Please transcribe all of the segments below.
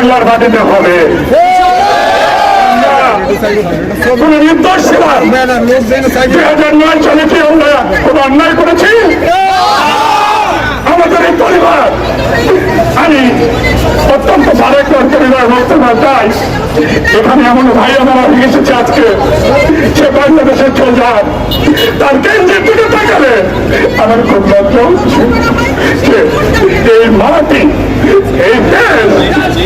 বাংলার মাটিতে হবে। কোন নির্দোষ ছিলাম দুই হাজার নয় সালে কি আমরা কোন অন্যায় করেছি? আমাদের এই পরিবার। আমি অত্যন্ত বারেকর পরিবার বলতে না চাই। এখানে এমন ভাই আমার এসেছে আজকে। সে বাংলাদেশের চৌজার তার কেন্দ্রের দিকে তাকালে আমার খুব লজ্জা হচ্ছে যে এই মাটি এই দেশ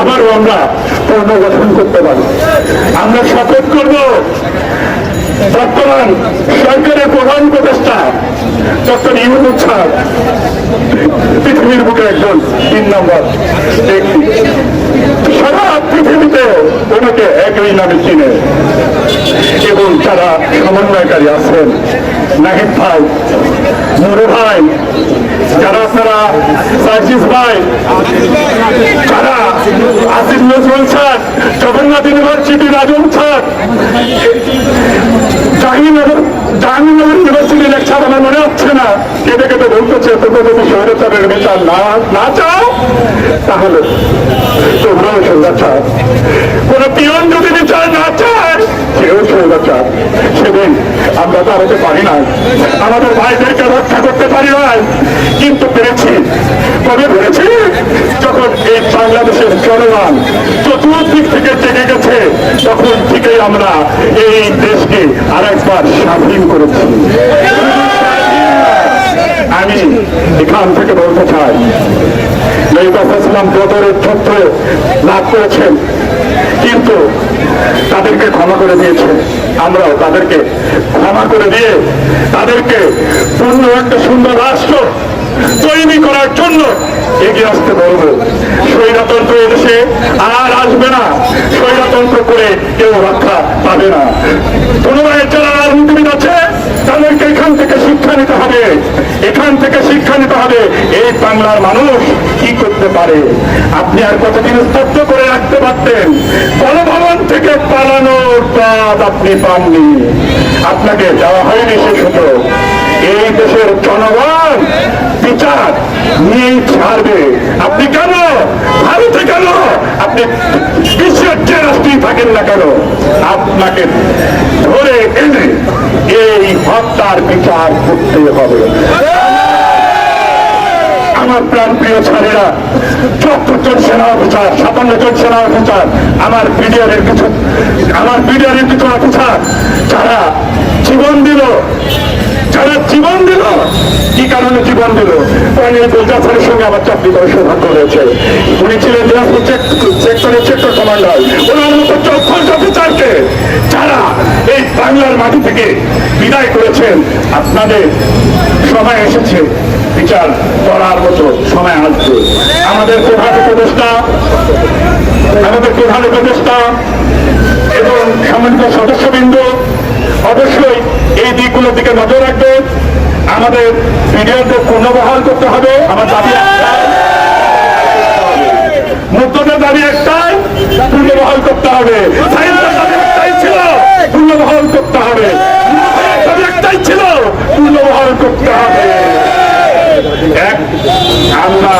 আবারও আমরা পুনর্গঠন করতে পারি। আমরা শপথ করব বর্তমান সরকারের প্রধান উপদেষ্টা ডক্টর ইউনুস স্যার পৃথিবীর বুকে একজন তিন নম্বর ব্যক্তি। সারা পৃথিবীতে ওনাকে একই নামে চিনে। এবং যারা সমন্বয়কারী আছেন, নাহিদ ভাই নুরু ভাই, যারা আপনারা সার্জিস ভাই, যারা Asif Nazrul sir, Jagannath university Rajan sir, Jahangirnagar Jahangirnagar না কেটে কেটে বলতেছে তোমরা যদি স্বৈরাচারের বিচার না না চাও, তাহলে তোমরাও স্বৈরাচার কোন পিয়ন যদি বিচার না চায়, সেও স্বৈরাচার সেদিন আমরা দাঁড়াতে পারি না। আমাদের ভাইদেরকে রক্ষা করতে পারি নাই কিন্তু পেরেছি। কবে পেরেছি যখন এই বাংলাদেশের জনগণ চতুর্দিক থেকে জেগে গেছে, তখন থেকেই আমরা এই দেশকে আরেকবার স্বাধীন করেছি। আমি এখান থেকে বলতে চাই ইসলাম বদরের যুদ্ধ লাভ করেছেন, কিন্তু তাদেরকে ক্ষমা করে দিয়েছে। আমরাও তাদেরকে ক্ষমা করে দিয়ে তাদেরকে পূর্ণ একটা সুন্দর রাষ্ট্র তৈরি করার জন্য এগিয়ে আসতে বলব। স্বৈরতন্ত্র এদেশে আর আসবে না। স্বৈরতন্ত্র করে কেউ রক্ষা পাবে না। পুনরায় যারা রাজনীতিবিদ আছে, তাদেরকে এখান থেকে শিক্ষা নিতে হবে এখান থেকে শিক্ষা নিতে হবে এই বাংলার মানুষ কি করতে পারে? আপনি আর কতদিন স্তব্ধ করে রাখতে পারতেন? গণভবন থেকে পালানোর পথ আপনি পাননি। আপনাকে দেওয়া হয়নি সে সুযোগ। এই দেশের জনগণ বিচার নিয়েই ছাড়বে। আপনি কেন? ভারতে কেন? আপনি বিশ্বের যে রাষ্ট্রই থাকেন না কেন? আপনাকে ধরে এনে এই হত্যার বিচার করতে হবে। আমার প্রাণ প্রিয় ছাড়েরা চুয়াত্তর জন সেনা অফিসার সাতান্ন জন সেনা অফিসার আমার বিডিআরের কিছু, আমার বিডিআরের কিছু অফিসার, যারা জীবন দিল, যারা জীবন দিল, কি কারণে জীবন দিল? গুলজাফরের সঙ্গে আমার চাকরি করে সৌভাগ্য হয়েছে। উনি ছিলেন সেক্টরের সেক্টর কমান্ডার ওনার মতো চৌদ্দ অফিসারকে যারা এই বাংলার মাটি থেকে বিদায় করেছেন, আপনাদের সময় এসেছে। বিচার করার মতো সময় আসবে। আমাদের প্রধান উপদেষ্টা, আমাদের প্রধান উপদেষ্টা এবং সম্মানিত সদস্যবৃন্দ, অবশ্যই এই দিকগুলোর দিকে নজর রাখবে। আমাদের মিডিয়াকে পুনর্বহাল করতে হবে। আমার দাবি মুক্তদের দাবি একটাই পুনর্বহাল করতে হবে। সাইন্সের দাবি ছিল পুনর্বহাল করতে হবে। একটাই ছিল পুনর্বহাল করতে হবে। এক, আমরা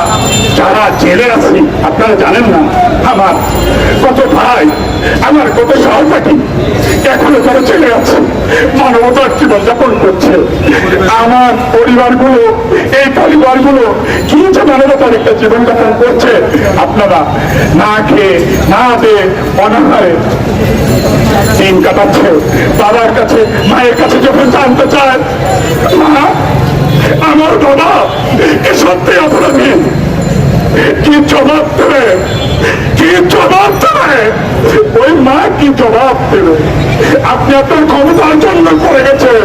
যারা জেলে আছি, আপনারা জানেন না, আমার কত ভাই, আমার কত সহপাঠী এখনও তারা জেলে আছে, মানবতার জীবনযাপন করছে। আমার পরিবারগুলো, এই পরিবারগুলো কি যে মানবতার একটা জীবনযাপন করছে, আপনারা না খেয়ে, না দিয়ে অনাহারে দিন কাটাচ্ছে। বাবার কাছে, মায়ের কাছে যখন জানতে চায় আমার বাবা এ সত্যি অপরাধী কি? জবাব দেবে? কি জবাব দেবে? ওই মা কি জবাব দেবে? আপনি আপনার ক্ষমতা অর্জন করে গেছেন।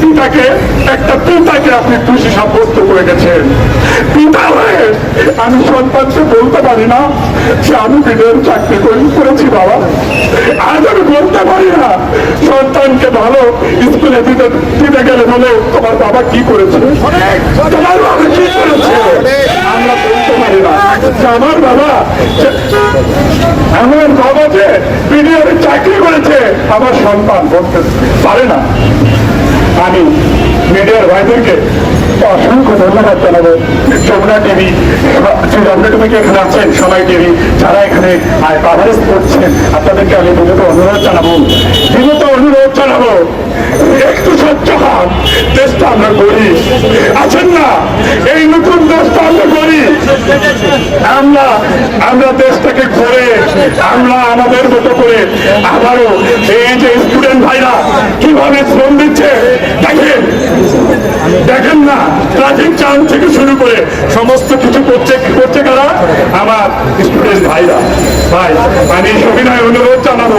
পিতাকে, একটা পিতাকে আপনি খুশি সাব্যস্ত করে গেছেন। পিতা হয়ে আমি সন্তানকে বলতে পারি না যে আমি বিদের চাকরি করি করেছি বাবা। আজ আমি বলতে পারি না সন্তানকে ভালো স্কুলে দিতে দিতে গেলে বলে, তোমার বাবা কি করেছে? তোমার বাবা কি করেছে? আমরা বলতে পারি না। আমার বাবা আমার বাবা যে বিনিয়োগে চাকরি করেছে, আমার সন্তান বলতে পারে না। আমি মিডিয়ার ভাইদেরকে অসংখ্য ধন্যবাদ জানাব। যমুনা টিভি যে যমুনা টিভি এখানে আছেন, সবাই টিভি, যারা এখানে কভারেজ করছেন, আপনাদেরকে আমি বিগত অনুরোধ জানাব। বিগত অনুরোধ জানাব, একটু সহ্য হন, দেশটা আমরা করি আছেন না? এই নতুন দেশটা আমরা করি আমরা আমরা দেশটাকে ঘুরে আমরা আমাদের মতো করে আবারও এই যে স্টুডেন্ট ভাইরা কীভাবে শ্রম দিচ্ছে না ট্রাফিক জ্যাম থেকে শুরু করে সমস্ত কিছু করছে করছে কারা? আমার স্টুডেন্ট ভাইরা। ভাই, আমি সবিনয় অনুরোধ জানাব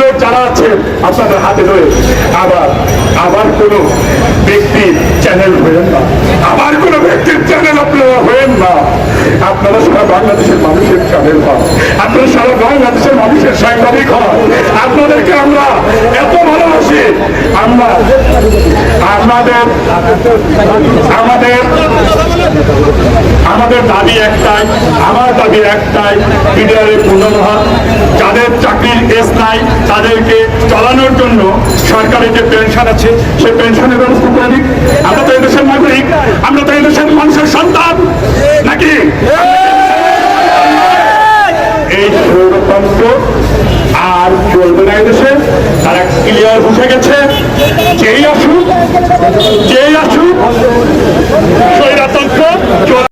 লোক যারা আছে আপনাদের হাতে ধরে। আবার আবার কোনো ব্যক্তির চ্যানেল হবেন না। আবার কোনো ব্যক্তির চ্যানেল আপনারা হবেন না। আপনারা সারা বাংলাদেশের মানুষের চ্যানেল হন। আপনারা সারা বাংলাদেশের মানুষের সাংবাদিক হন। আপনাদেরকে আমরা এত ভালোবাসি আমরা আমাদের আমাদের আমাদের দাবি একটাই, আমার দাবি একটাই, বিডিআরের পুনর্বহাল যাদের চাকরির এস নাই, তাদেরকে চালানোর জন্য সরকারের যে পেনশন আছে, সেই পেনশনের ব্যবস্থা করে দিক। আমরা তো এদেশের দেশের নাগরিক, আমরা তো এদেশের মানুষের সন্তান, নাকি? এই সৌরতন্ত্র আর চলবে না এই দেশে, তারা ক্লিয়ার বুঝে গেছে। যেই আসুক যেই আসুক স্বৈরতন্ত্র